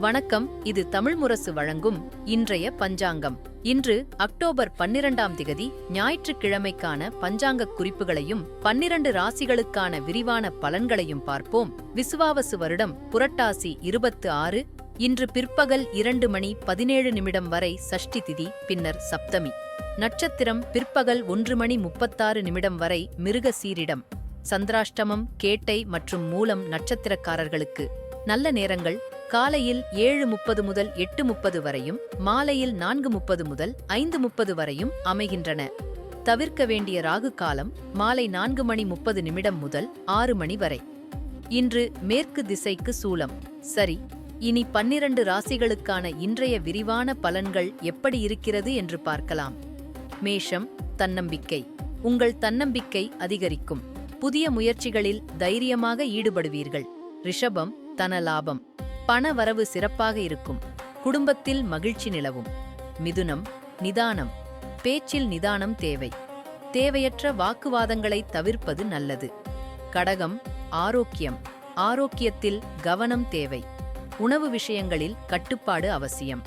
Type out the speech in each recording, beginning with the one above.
வணக்கம் இது தமிழ் முரசு வழங்கும் இன்றைய பஞ்சாங்கம். இன்று அக்டோபர் பன்னிரண்டாம் திகதி ஞாயிற்றுக்கிழமைக்கான பஞ்சாங்க குறிப்புகளையும் பன்னிரண்டு ராசிகளுக்கான விரிவான பலன்களையும் பார்ப்போம். விசுவாவசு வருடம் புரட்டாசி இருபத்து ஆறு இன்று பிற்பகல் இரண்டு மணி பதினேழு நிமிடம் வரை சஷ்டி திதி பின்னர் சப்தமி. நட்சத்திரம் பிற்பகல் ஒன்று மணி முப்பத்தாறு நிமிடம் வரை மிருக சீரிடம். சந்திராஷ்டமம் கேட்டை மற்றும் மூலம் நட்சத்திரக்காரர்களுக்கு நல்ல நேரங்கள் காலையில் ஏழு முப்பது முதல் எட்டு முப்பது வரையும் மாலையில் நான்கு முப்பது முதல் ஐந்து முப்பது வரையும் அமைகின்றன. தவிர்க்க வேண்டிய ராகு காலம் மாலை நான்கு மணி முப்பது நிமிடம் முதல் ஆறு மணி வரை. இன்று மேற்கு திசைக்கு சூலம். சரி இனி பன்னிரண்டு ராசிகளுக்கான இன்றைய விரிவான பலன்கள் எப்படி இருக்கிறது என்று பார்க்கலாம். மேஷம் தன்னம்பிக்கை. உங்கள் தன்னம்பிக்கை அதிகரிக்கும். புதிய முயற்சிகளில் தைரியமாக ஈடுபடுவீர்கள். ரிஷபம் தன லாபம். பண வரவு சிறப்பாக இருக்கும். குடும்பத்தில் மகிழ்ச்சி நிலவும். மிதுனம் நிதானம். பேச்சில் நிதானம் தேவை. தேவையற்ற வாக்குவாதங்களை தவிர்ப்பது நல்லது. கடகம் ஆரோக்கியம். ஆரோக்கியத்தில் கவனம் தேவை. உணவு விஷயங்களில் கட்டுப்பாடு அவசியம்.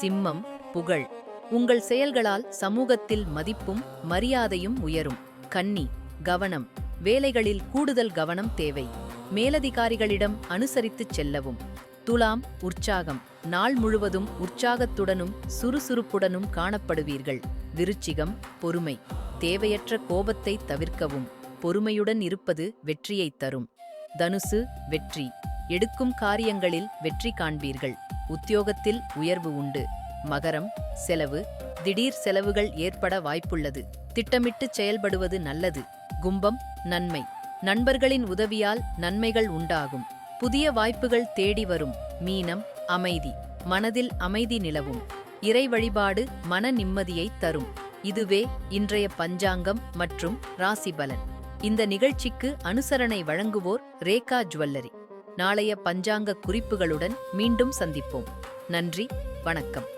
சிம்மம் புகழ். உங்கள் செயல்களால் சமூகத்தில் மதிப்பும் மரியாதையும் உயரும். கன்னி கவனம். வேலைகளில் கூடுதல் கவனம் தேவை. மேலதிகாரிகளிடம் அனுசரித்துச் செல்லவும். துலாம் உற்சாகம். நாள் முழுவதும் உற்சாகத்துடனும் சுறுசுறுப்புடனும் காணப்படுவீர்கள். விருச்சிகம் பொறுமை. தேவையற்ற கோபத்தை தவிர்க்கவும். பொறுமையுடன் இருப்பது வெற்றியைத் தரும். தனுசு வெற்றி. எடுக்கும் காரியங்களில் வெற்றி காண்பீர்கள். உத்தியோகத்தில் உயர்வு உண்டு. மகரம் செலவு. திடீர் செலவுகள் ஏற்பட வாய்ப்புள்ளது. திட்டமிட்டு செயல்படுவது நல்லது. கும்பம் நன்மை. நண்பர்களின் உதவியால் நன்மைகள் உண்டாகும். புதிய வாய்ப்புகள் தேடி வரும். மீனம் அமைதி. மனதில் அமைதி நிலவும். இறை வழிபாடு மன நிம்மதியை தரும். இதுவே இன்றைய பஞ்சாங்கம் மற்றும் ராசிபலன் இந்த நிகழ்ச்சிக்கு அனுசரணை வழங்குவோர் ரேகா ஜுவல்லரி. நாளைய பஞ்சாங்க குறிப்புகளுடன் மீண்டும் சந்திப்போம். நன்றி வணக்கம்.